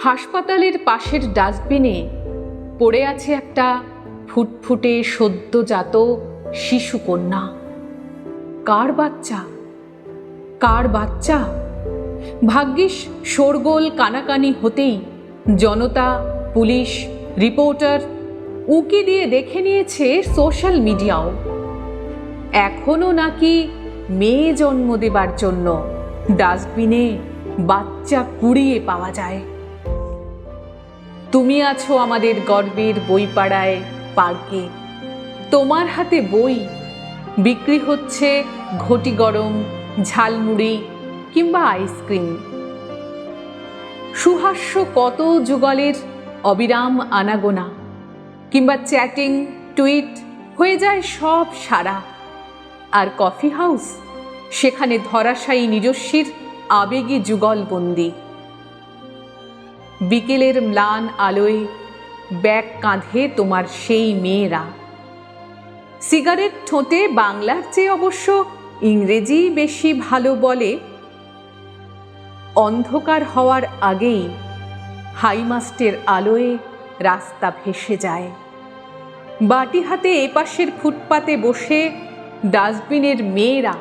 হাসপাতালের পাশের ডাস্টবিনে পড়ে আছে একটা ফুটফুটে সদ্যজাত শিশুকন্যা। কার বাচ্চা? কার বাচ্চা? ভাগ্যিস শোরগোল কানাকানি হতেই জনতা, পুলিশ, রিপোর্টার উকি দিয়ে দেখে নিয়েছে সোশ্যাল মিডিয়াও। এখনও নাকি মেয়ে জন্ম দেবার জন্য ডাস্টবিনে বাচ্চা কুড়িয়ে পাওয়া যায়। তুমি আছো আমাদের গর্বের বইপাড়ায় পার্কে। তোমার হাতে বই। বিক্রি হচ্ছে ঘটি গরম, ঝালমুড়ি কিংবা আইসক্রিম। সুহাস্য কত যুগলের অবিরাম আনাগোনা কিংবা চ্যাটিং, টুইট, হয়ে যায় সব সারা আর কফি হাউস, সেখানে ধরাশায়ী নিজস্বীর আবেগী যুগলবন্দি। বিকেলের ম্লান আলোয় ব্যাগ কাঁধে তোমার সেই মেয়েরা। সিগারেট ঠোঁটে বাংলার চেয়ে অবশ্য ইংরেজি বেশি ভালো বলে। অন্ধকার হওয়ার আগেই হাইমাস্টের আলোয় রাস্তা ভেসে যায়। বাটি হাতে এপাশের ফুটপাতে বসে ডাস্টবিনের মেয়েরা।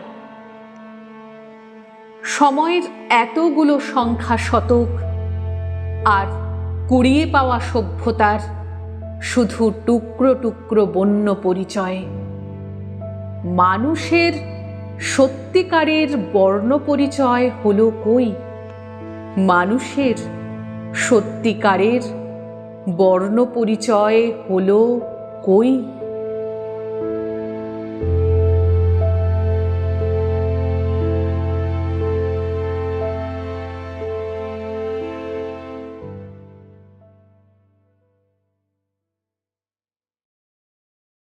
সময়ের এতগুলো সংখ্যা শতক আর কুড়িয়ে পাওয়া সভ্যতার শুধু টুকরো টুকরো বন্য পরিচয়। মানুষের সত্যিকারের বর্ণ পরিচয় হলো কই? মানুষের সত্যিকারের বর্ণ পরিচয় হলো কই?